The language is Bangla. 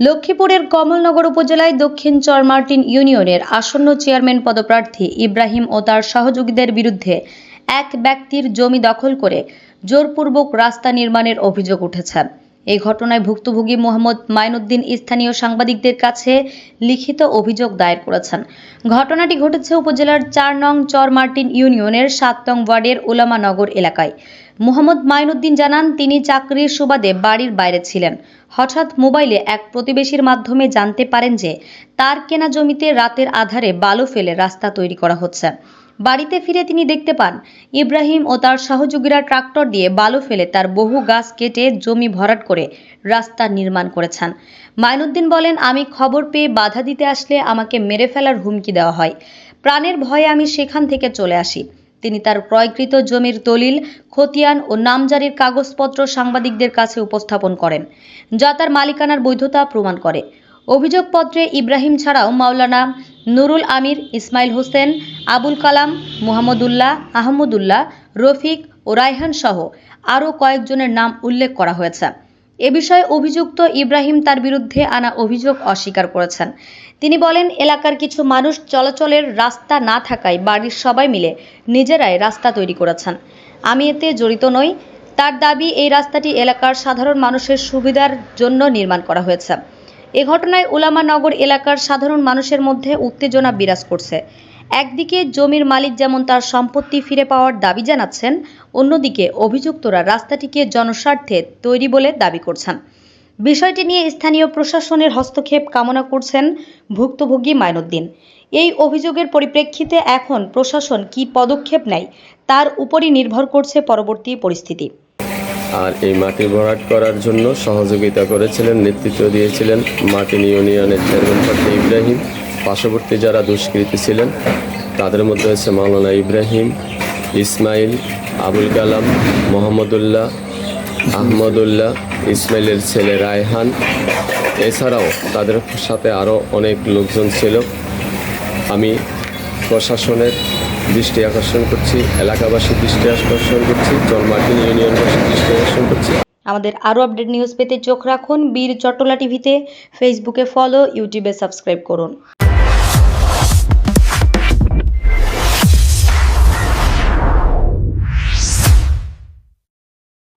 লক্ষ্মীপুরের কমলনগর উপজেলায় দক্ষিণ চরমার্টিন ইউনিয়নের আসন্ন চেয়ারম্যান পদপ্রার্থী ইব্রাহিম ও তার সহযোগীদের বিরুদ্ধে এক ব্যক্তির জমি দখল করে জোরপূর্বক রাস্তা নির্মাণের অভিযোগ উঠেছে। এই ঘটনায় ভুক্তভোগী মোহাম্মদ মাইনুদ্দিন স্থানীয় সাংবাদিকদের কাছে লিখিত অভিযোগ দায়ের করেছেন। ঘটনাটি ঘটেছে উপজেলার চার নং চরমার্টিন ইউনিয়নের সাত নং ওয়ার্ডের ওলামানগর এলাকায়। মোহাম্মদ মাইনুদ্দিন জানান, তিনি চাকরির সুবাদে বাড়ির বাইরে ছিলেন। হঠাৎ মোবাইলে এক প্রতিবেশীর মাধ্যমে জানতে পারেন যে, তার কেনা জমিতে রাতের আধারে বালু ফেলে রাস্তা তৈরি করা হচ্ছে। বাড়িতে ফিরে তিনি দেখতে পান, ইব্রাহিম ও তার সহযোগীরা ট্রাক্টর দিয়ে বালু ফেলে তার বহু গাছ কেটে জমি ভরাট করে রাস্তা নির্মাণ করেছেন। মাইনুদ্দিন বলেন, আমি খবর পেয়ে বাধা দিতে আসলে আমাকে মেরে ফেলার হুমকি দেওয়া হয়। প্রাণের ভয়ে আমি সেখান থেকে চলে আসি। তিনি তার ক্রয়কৃত জমির দলিল, খতিয়ান ও নামজারির কাগজপত্র সাংবাদিকদের কাছে উপস্থাপন করেন, যা তার মালিকানার বৈধতা প্রমাণ করে। অভিযোগপত্রে ইব্রাহিম ছাড়াও মাওলানা নুরুল আমির, ইসমাইল হোসেন, আবুল কালাম, মুহাম্মদুল্লাহ, আহমদুল্লাহ, রফিক ও রায়হান সহ আরও কয়েকজনের নাম উল্লেখ করা হয়েছে। এ বিষয়ে অভিযুক্ত ইব্রাহিম তার বিরুদ্ধে আনা অভিযোগ অস্বীকার করেছেন। তিনি বলেন, এলাকার কিছু মানুষ চলাচলের রাস্তা না থাকায় বাড়ির সবাই মিলে নিজেরাই রাস্তা তৈরি করেছেন। আমি এতে জড়িত নই। তার দাবি, এই রাস্তাটি এলাকার সাধারণ মানুষের সুবিধার জন্য নির্মাণ করা হয়েছে। এ ঘটনায় উলামানগর এলাকার সাধারণ মানুষের মধ্যে উত্তেজনা বিরাজ করছে। একদিকে জমির মালিক যেমন তার সম্পত্তি ফিরে পাওয়ার দাবি জানাচ্ছেন, অন্যদিকে অভিযুক্তরা রাস্তাটিকে জনস্বার্থে তৈরি বলে দাবি করছেন। বিষয়টি নিয়ে স্থানীয় প্রশাসনের হস্তক্ষেপ কামনা করছেন ভুক্তভোগী মাইনুদ্দিন। এই অভিযোগের পরিপ্রেক্ষিতে এখন প্রশাসন কি পদক্ষেপ নেয়, তার উপরই নির্ভর করছে পরবর্তী পরিস্থিতি। আর এই মাটি ভরাট করার জন্য সহযোগিতা করেছিলেন, নেতৃত্ব দিয়েছিলেন মার্টিন ইউনিয়নের চেয়ারম্যান প্রার্থী ইব্রাহিম। পার্শ্ববর্তী যারা দুষ্কৃতী ছিলেন, তাদের মধ্যে হচ্ছে মাওলানা ইব্রাহিম, ইসমাইল, আবুল কালাম, মোহাম্মদুল্লাহ আহমদুল্লাহ ইসমাইলের ছেলে রায়হান। এছাড়াও তাদের সাথে আরও অনেক লোকজন ছিল। আমি প্রশাসনের দৃষ্টি আকর্ষণ করছি এলাকাবাসীর দৃষ্টি আকর্ষণ করছি জলমার্টিন ইউনিয়নবাসীর দৃষ্টি আকর্ষণ করছি। আমাদের আরও আপডেট নিউজ পেতে চোখ রাখুন বীর চট্টলা টিভিতে। ফেসবুকে ফলো, ইউটিউবে সাবস্ক্রাইব করুন।